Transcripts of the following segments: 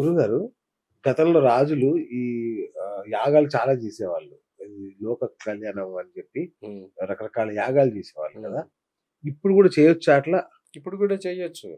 గురుగారు గతంలో రాజులు ఈ యాగాలు చాలా చేసేవాళ్ళు. లోక కళ్యాణం అని చెప్పి. రకరకాల యాగాలు చేసేవాళ్ళు కదా. ఇప్పుడు కూడా చేయొచ్చు అట్లా? ఇప్పుడు కూడా చెయ్యొచ్చు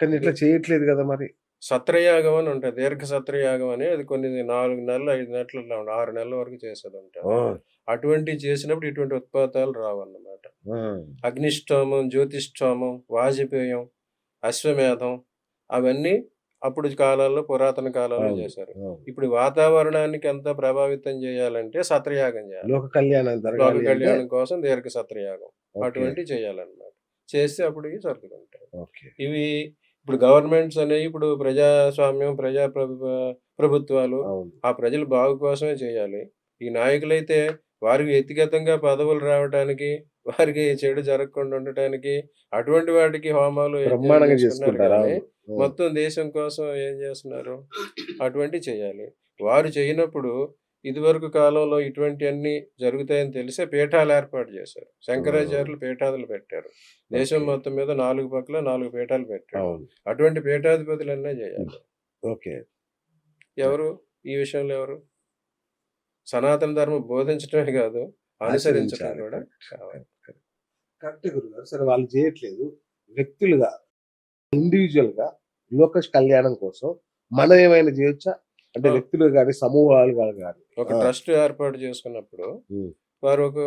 కానీ ఇట్లా చేయట్లేదు కదా మరి. సత్రయాగం అని ఉంటుంది. దీర్ఘ సత్రయాగం అని అది కొన్ని నాలుగు నెలలు ఐదు నెలలు. ఆరు నెలల వరకు చేసేది ఉంటుంది. అటువంటి చేసినప్పుడు ఇటువంటి ఉత్పాతాలు రావన్నమాట. అగ్నిష్టోమం జ్యోతిష్టోమం వాజపేయం అశ్వమేధం అవన్నీ అప్పుడు కాలాల్లో పురాతన కాలంలో. చేశారు. ఇప్పుడు వాతావరణానికి ఎంత ప్రభావితం చేయాలంటే సత్రయాగం చేయాలి. లోక కళ్యాణం లోక కళ్యాణం కోసం దీర్ఘ సత్రయాగం అటువంటి చేయాలన్నమాట. చేస్తే అప్పుడు ఇవి ఓకే. ఇవి ఇప్పుడు గవర్నమెంట్స్ అనేవి ఇప్పుడు ప్రజాస్వామ్యం ప్రజా ప్రభు- ప్రభుత్వాలు ఆ ప్రజల బాగు కోసమే చేయాలి. ఈ నాయకులైతే వారికి వ్యక్తిగతంగా పదవులు రావడానికి వారికి చెడు జరగకుండా ఉండటానికి అటువంటి వాటికి హోమాలు. మొత్తం దేశం కోసం ఏం చేస్తున్నారు? అటువంటి చేయాలి. వారు చేయనప్పుడు ఇదివరకు కాలంలో ఇటువంటి అన్ని జరుగుతాయని తెలిసే పీఠాలు ఏర్పాటు చేశారు. శంకరాచార్యులు పీఠాదులు పెట్టారు. దేశం. మొత్తం మీద నాలుగు పక్కల నాలుగు పీఠాలు పెట్టారు. అటువంటి పీఠాధిపతులన్నీ చేయాలి. ఓకే. ఎవరు? ఈ విషయంలో ఎవరు? సనాతన ధర్మం బోధించడమే కాదు అనుసరించడం. కూడా కావాలి. కరెక్ట్ గురుగారు సరే వాళ్ళు చేయట్లేదు. వ్యక్తులుగా ఇండివిజువల్గా లోక కళ్యాణం కోసం మనం ఏమైనా చేయొచ్చా? అంటే. వ్యక్తులు కానీ సమూహాలు కానీ. ఒక. ట్రస్ట్ ఏర్పాటు చేసుకున్నప్పుడు. వారు ఒక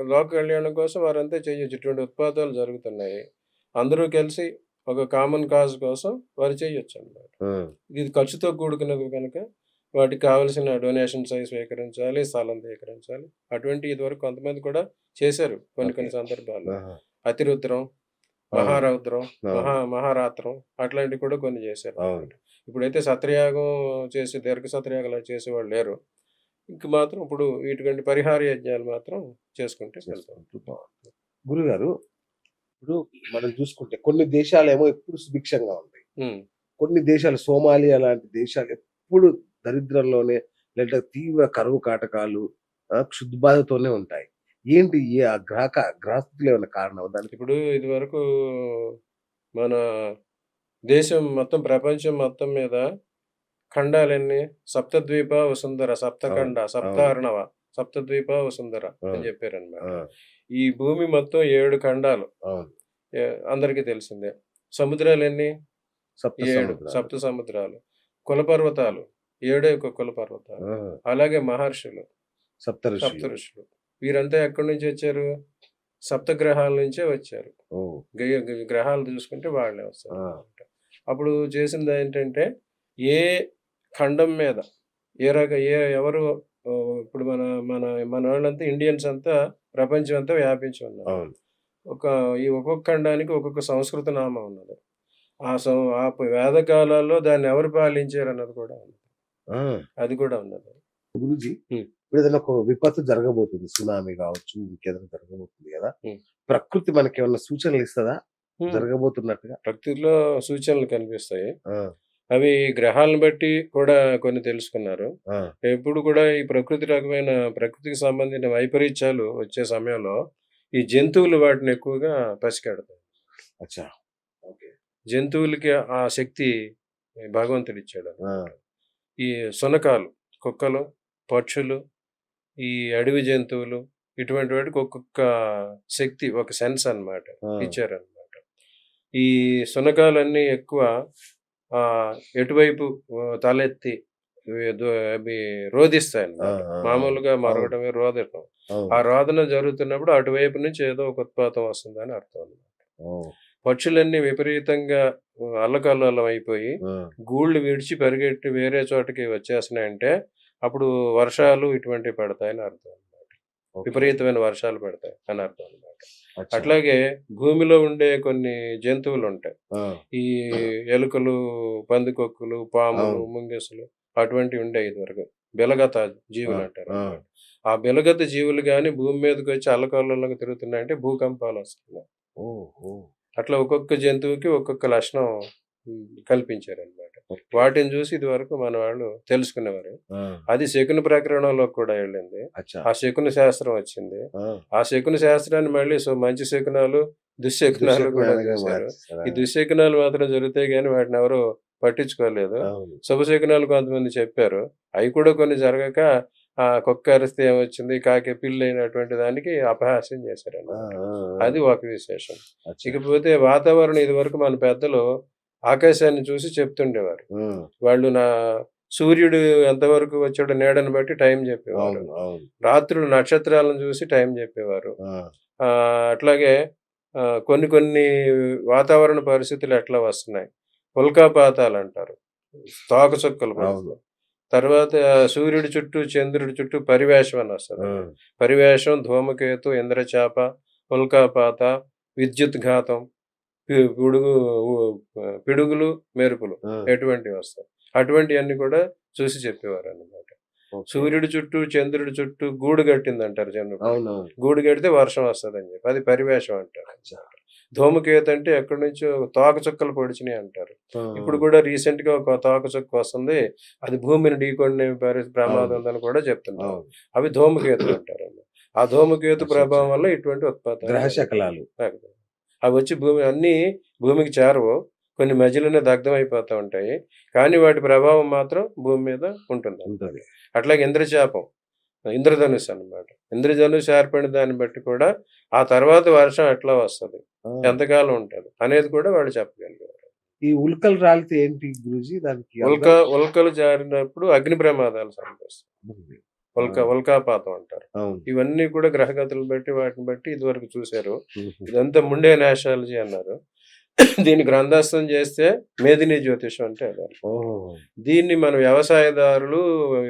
లోక కళ్యాణం కోసం వారంతా చేయొచ్చు. ఇటువంటి ఉత్పాదాలు జరుగుతున్నాయి. అందరూ కలిసి ఒక కామన్ కాజ్ కోసం వారు చేయొచ్చు అన్నమాట. ఇది ఖర్చుతో కూడుకున్నది కనుక వాటికి కావలసిన డొనేషన్స్ అవి స్వీకరించాలి స్థలం స్వీకరించాలి అటువంటి ఇదివరకు కొంతమంది కూడా చేశారు కొన్ని కొన్ని సందర్భాల్లో. అతిరుద్రం మహారౌద్రం మహా మహారాత్రం అట్లాంటివి కూడా కొన్ని చేశారు. ఇప్పుడైతే సత్రయాగం చేసి దీర్ఘ సత్రయాగాలు చేసేవాళ్ళు లేరు. ఇంక మాత్రం ఇప్పుడు ఇటువంటి పరిహార యజ్ఞాలు మాత్రం చేసుకుంటే గురుగారు ఇప్పుడు మనం చూసుకుంటే కొన్ని దేశాలేమో ఎప్పుడు సుభిక్షంగా ఉంటాయి. కొన్ని దేశాలు సోమాలియా లాంటి దేశాలు ఎప్పుడు దరిద్రంలోనే లేదా తీవ్ర కరువు కాటకాలు క్షుద్బాధతోనే ఉంటాయి. ఏంటి ఈ ఆ గ్రహక గ్రహస్థితులు ఏమైనా కారణం? దానికి ఇప్పుడు ఇది వరకు మన దేశం మొత్తం ప్రపంచం మొత్తం మీద ఖండాలన్నీ సప్తద్వీప వసుంధర సప్తఖండ సప్తార్ణవ సప్తద్వీప వసుంధర అని అవును. చెప్పారనమాట ఆ, ఈ భూమి మొత్తం ఏడు ఖండాలు. అందరికీ తెలిసిందే. సముద్రాలు ఎన్ని సప్త ఏడు. సప్త సముద్రాలు. కులపర్వతాలు ఏడే ఒక కులపర్వతాలు ఆ, అలాగే మహర్షులు. సప్త సప్త ఋషులు వీరంతా ఎక్కడి నుంచి వచ్చారు? సప్త గ్రహాల నుంచే వచ్చారు. గ్రహాలు చూసుకుంటే వాళ్ళే వస్తారు. అప్పుడు చేసింది ఏంటంటే ఏ ఖండం మీద ఏ రక ఏ ఎవరు ఇప్పుడు మన మన మన వాళ్ళంతా ఇండియన్స్ అంతా ప్రపంచం అంతా వ్యాపించి ఉన్నారు. ఒక ఈ ఒక్కొక్క ఖండానికి ఒక్కొక్క సంస్కృత నామం ఉన్నది. ఆ సం ఆ వేదకాలాల్లో దాన్ని ఎవరు పాలించారు అన్నది కూడా ఉంది. అది కూడా ఉన్నది. గురూజీ. ఇప్పుడు ఏదైనా ఒక విపత్తు జరగబోతుంది సునామీ కావచ్చు ఇంకేదైనా జరగబోతుంది కదా. ప్రకృతి మనకి ఏమైనా సూచనలు ఇస్తుందా. జరగబోతున్నట్టుగా? ప్రకృతిలో సూచనలు కనిపిస్తాయి. అవి గ్రహాలను బట్టి కూడా కొన్ని తెలుసుకున్నారు. ఎప్పుడు కూడా ఈ ప్రకృతి రకమైన ప్రకృతికి సంబంధించిన వైపరీత్యాలు వచ్చే సమయంలో ఈ జంతువులు వాటిని ఎక్కువగా పసిగడతాయి. అచ్చా. ఓకే. జంతువులకి ఆ శక్తి భగవంతుడు ఇచ్చాడు ఈ సునకాలు కుక్కలు పక్షులు ఈ అడవి జంతువులు ఇటువంటి వాటికి ఒక్కొక్క శక్తి ఒక సెన్స్ అన్నమాట ఆ, ఇచ్చారనమాట ఈ సునకాలన్నీ ఎక్కువ ఎటువైపు తలెత్తి అవి రోధిస్తాయి మామూలుగా మరొకటమే రోదటం. ఆ రోదన జరుగుతున్నప్పుడు అటువైపు నుంచి ఏదో ఒక ఉత్పాతం వస్తుందని అర్థం అన్నమాట. ఓ, పక్షులన్నీ విపరీతంగా అల్లకల్లోలం అయిపోయి గూళ్ళు విడిచి పరిగెట్టి వేరే చోటకి వచ్చేస్తున్నాయంటే అప్పుడు వర్షాలు ఇటువంటివి పడతాయని అర్థం అన్నమాట ఓకే. విపరీతమైన వర్షాలు పడతాయి అని అర్థం అన్నమాట అచ్చా. అట్లాగే భూమిలో ఉండే కొన్ని జంతువులు ఉంటాయి ఈ ఎలుకలు పందికొక్కులు పాములు. ముంగెసులు అటువంటివి ఉండే ఇదివరకు బెలగత జీవులు అంటారు ఆ. బెలగత జీవులు కానీ భూమి మీదకి వచ్చి అల్లకల్లోకి తిరుగుతున్నాయంటే భూకంపాలు వస్తున్నాయి. అట్లా ఒక్కొక్క జంతువుకి ఒక్కొక్క లక్షణం కల్పించారు అనమాట ఓకే. వాటిని చూసి ఇది వరకు మన వాళ్ళు తెలుసుకునేవారు అది శకుని ప్రకరణంలో కూడా వెళ్ళింది. ఆ శకుని శాస్త్రం వచ్చింది. ఆ, శకుని శాస్త్రాన్ని మళ్ళీ సో మంచి శకునాలు దుశ్శకునాలు కూడా చేశారు? ఈ దుశ్శకునాలు మాత్రం జరుగుతాయి కానీ వాటిని ఎవరు పట్టించుకోలేదు. శుభశకునాలు కొంతమంది చెప్పారు. అవి కూడా కొన్ని జరగక కుక్క అరిస్తే ఏమొచ్చింది? కాకి పిల్లి అయినటువంటి దానికి అపహాస్యం చేశారు ఆ, ఆ, ఆ. అది ఒక విశేషం. ఇకపోతే వాతావరణం ఇది వరకు మన పెద్దలు ఆకాశాన్ని చూసి చెప్తుండేవారు. వాళ్ళు నా సూర్యుడు ఎంతవరకు వచ్చాడో నీడని బట్టి టైం చెప్పేవారు. రాత్రులు నక్షత్రాలను చూసి టైం చెప్పేవారు. అట్లాగే కొన్ని కొన్ని వాతావరణ పరిస్థితులు ఎట్లా వస్తున్నాయి? ఉల్కాపాతాలు అంటారు తోక చుక్కలు అవును. పడుతున్నాయి. తర్వాత సూర్యుడి చుట్టూ చంద్రుడి చుట్టూ పరివేషం అని వస్తుంది ఉమ్, పరివేషం ధూమకేతు ఇంద్రచాప ఉల్కాపాత విద్యుత్ ఘాతం పిడుగు పిడుగులు మెరుపులు. ఎటువంటివి వస్తాయి అటువంటివన్నీ కూడా చూసి చెప్పేవారు అన్నమాట ఓకే. సూర్యుడి చుట్టూ చంద్రుడి చుట్టూ గూడు కట్టింది అంటారు చంద్రుడు. గూడు కడితే వర్షం వస్తుంది అని చెప్పి అది పరివేషం అంటారు. ధూమకేతు అంటే ఎక్కడి నుంచో తోక చుక్కలు పొడిచినాయి అంటారు. ఇప్పుడు కూడా రీసెంట్గా ఒక తోక చుక్క వస్తుంది. అది భూమిని పరి- ప్రమాదం ఉందని కూడా చెప్తున్నారు. అవి ధూమకేతు అంటారు. ఆ ధూమకేతు ప్రభావం. వల్ల ఇటువంటి ఉత్పాదన గ్రహ శకలాలు. అవి వచ్చి భూమి అన్ని భూమికి చేరవు. కొన్ని మధ్యలోనే దగ్ధం అయిపోతూ ఉంటాయి. కానీ వాటి ప్రభావం మాత్రం భూమి మీద ఉంటుంది ఉంటది. అట్లాగే ఇంద్రచాపం ఇంద్రధనుష్ అన్నమాట. ఇంద్రధనుష్ ఏర్పడిన దాన్ని బట్టి కూడా ఆ తర్వాత వర్షం ఎట్లా వస్తుంది? ఎంతకాలం ఉంటుంది? అనేది కూడా వాళ్ళు చెప్పగలిగారు. ఈ ఉల్కలు రాలితే ఏంటి గురుజీ? దానికి ఉల్క ఉల్కలు జారినప్పుడు అగ్ని ప్రమాదాలు సంభవిస్తాయి? ఉల్క ఉల్కాపాతం అంటారు. ఇవన్నీ కూడా గ్రహగతులు బట్టి వాటిని బట్టి ఇదివరకు చూశారు. ఇదంతా ముండే నేషాలజీ అన్నారు. దీన్ని గ్రంథస్థం చేస్తే మేదిని జ్యోతిషం అంటే అదే. ఓహో దీన్ని మన వ్యవసాయదారులు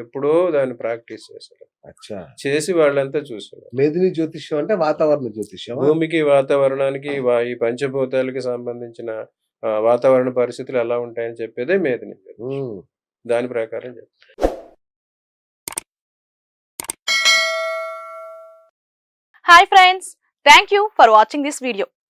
ఎప్పుడో దాన్ని ప్రాక్టీస్ చేశారు. అచ్చా. చేసి వాళ్ళంతా చూసారు మేదిని జ్యోతిష్యం అంటే వాతావరణ జ్యోతిష్యం భూమికి వాతావరణానికి ఈ పంచభూతాలకి సంబంధించిన వాతావరణ పరిస్థితులు ఎలా ఉంటాయని చెప్పేదే మేదిని జ్యోతిషం. దాని ప్రకారం చెప్తారు hi friends thank you for watching this video